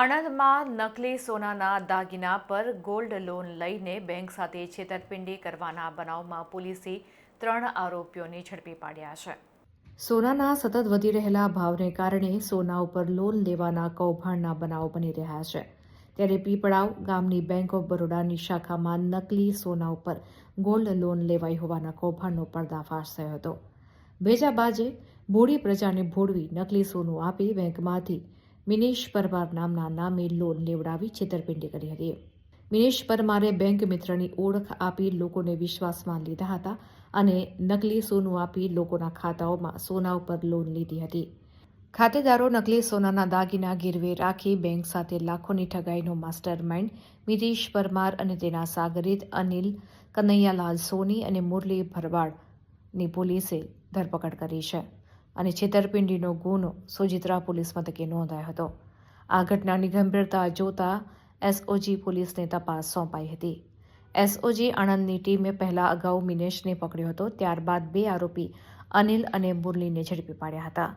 આણંદમાં નકલી સોનાના દાગીના પર ગોલ્ડ લોન લઈને બેંક સાથે છેતરપિંડી કરવાના બનાવમાં પોલીસે ત્રણ આરોપીઓને ઝડપી પાડ્યા છે. સોનાના સતત વધી રહેલા ભાવને કારણે સોના ઉપર લોન લેવાના કૌભાંડના બનાવ બની રહ્યા છે. ત્યારે પીપળાવ ગામની બેંક ઓફ બરોડાની શાખામાં નકલી સોના ઉપર ગોલ્ડ લોન લેવાઈ હોવાના કૌભાંડનો પર્દાફાશ થયો હતો. ભેજાબાજે ભોળી પ્રજાને ભોળવી નકલી સોનું આપી બેંકમાંથી મિનેશ પરમાર નામના નામે લોન લેવડાવી છેતરપિંડી કરી હતી. મિનેશ પરમારે બેંક મિત્રની ઓળખ આપી લોકોને વિશ્વાસમાં લીધા હતા અને નકલી સોનું આપી લોકોના ખાતાઓમાં સોના ઉપર લોન લીધી હતી. ખાતેદારો નકલી સોનાના દાગીના ગીરવે રાખી બેંક સાથે લાખોની ઠગાઈનો માસ્ટર માઇન્ડ મિરીશ પરમાર અને તેના સાગરિત અનિલ કનૈયાલાલ સોની અને મુરલી ભરવાડની પોલીસે ધરપકડ કરી છે. અને છેતરપિંડીનો ગુનો સોજિત્રા પોલીસ મથકે નોંધાયો હતો. આ ઘટનાની ગંભીરતા જોતા એસઓજી પોલીસને તપાસ સોંપાઈ હતી. એસઓજી આણંદની ટીમે પહેલા અગાઉ મિનેશને પકડ્યો હતો, ત્યારબાદ બે આરોપી અનિલ અને મુરલીને ઝડપી પાડ્યા હતા.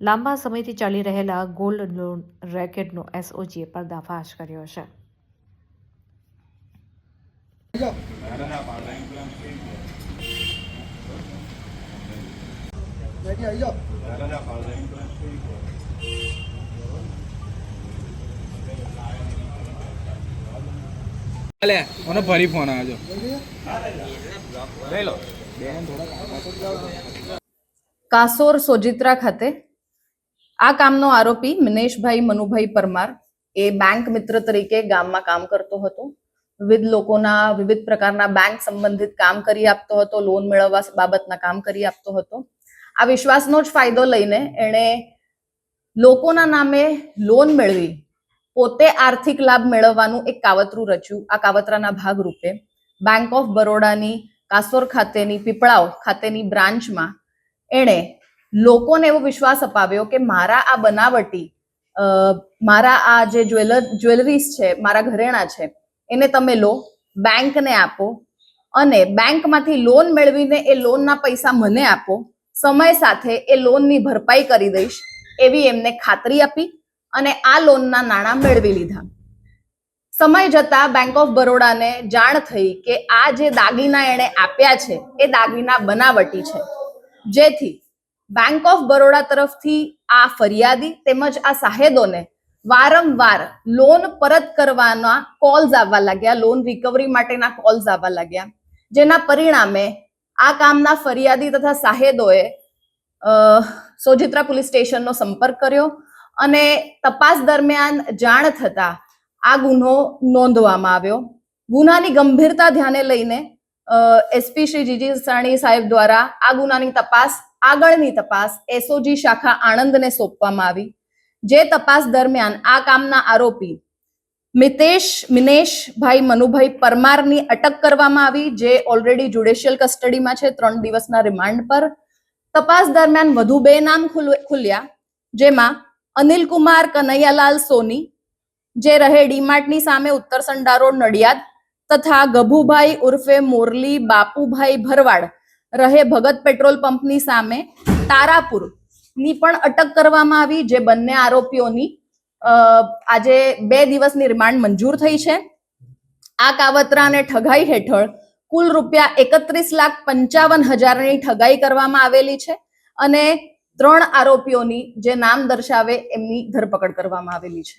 લાંબા સમયથી ચાલી રહેલા ગોલ્ડ લોન રેકેટનો એસઓજીએ પર્દાફાશ કર્યો છે. રેડી આવી જાઓ લે મને ફરી ફોન આવ્યો કાસોર સોજિત્રા ખાતે આ કામનો આરોપી મિનેશભાઈ મનુભાઈ પરમાર એ બેંક મિત્ર તરીકે ગામમાં કામ કરતો હતો. વિવિધ લોકોના વિવિધ પ્રકારના બેંક સંબંધિત કામ કરી આપતો હતો લોન મેળવવા બાબતના કામ કરી આપતો હતો. આ વિશ્વાસનો જ ફાયદો લઈને એણે લોકોના નામે લોન મેળવી. પોતે આર્થિક લાભ મેળવવાનું એક કાવતરું રચ્યું. આ કાવતરાના ભાગરૂપે બેંક ઓફ બરોડાની કાસોર ખાતેની પીપળાવ ખાતેની બ્રાન્ચમાં એણે લોકોને એવો વિશ્વાસ અપાવ્યો કે મારા આ બનાવટી મારા આ જે જ્વેલર, જ્વેલરીઝ છે, મારા ઘરેણા છે, એને તમે લો બેંકને આપો અને બેંકમાંથી લોન મેળવીને એ લોનના પૈસા મને આપો સમય સાથે એ લોનની ભરપાઈ કરી દઈશ એવી એમને ખાતરી આપી અને આ લોનના નાણાં મેળવી લીધા. સમય જતા બેંક ઓફ બરોડાને જાણ થઈ કે આ જે દાગીના એણે આપ્યા છે એ દાગીના બનાવટી છે. જેથી બેંક ઓફ બરોડા તરફથી આ ફરિયાદી તેમજ આ સાહેદોને વારંવાર લોન પરત કરવાના કોલ્સ આવવા લાગ્યા લોન રિકવરી માટેના કોલ્સ આવવા લાગ્યા, જેના પરિણામે આ કામના ફરિયાદી તથા સાહેદોએ સોજિત્રા પોલીસ સ્ટેશનનો સંપર્ક કર્યો અને તપાસ દરમિયાન જાણ થતા આ ગુનો નોંધવામાં આવ્યો. ગુનાની ગંભીરતા ધ્યાને લઈને એસપી શ્રી જીજી સાણી સાહેબ દ્વારા આ ગુનાની તપાસ, આગળની તપાસ એસઓજી શાખા આણંદને સોંપવામાં આવી. જે તપાસ દરમિયાન આ કામના આરોપી મિતેશ મિનેશભાઈ મનુભાઈ પરમારની અટક કરવામાં આવી, જે ઓલરેડી જ્યુડિશિયલ કસ્ટડીમાં છે, ત્રણ દિવસના રિમાન્ડ પર. તપાસ દરમિયાન વધુ બે નામ ખુલ્યા, જેમાં અનિલ કુમાર, કનૈયાલાલ સોની, જે રહે ડીમાર્ટની સામે ઉત્તર સંડારો, નડિયાદ, તથા ગભુભાઈ ઉર્ફે મોરલી, બાપુભાઈ ભરવાડ, રહે ભગત પેટ્રોલ પંપની સામે તારાપુર. ની પણ અટક કરવામાં આવી, જે બંને આરોપીઓની આજે બે દિવસની રિમાન્ડ મંજૂર થઈ છે. આ કાવતરા અને ઠગાઈ હેઠળ કુલ રૂપિયા એકત્રીસ લાખ પંચાવન હજારની ઠગાઈ કરવામાં આવેલી છે અને ત્રણ આરોપીઓની જે નામ દર્શાવે એમની ધરપકડ કરવામાં આવેલી છે.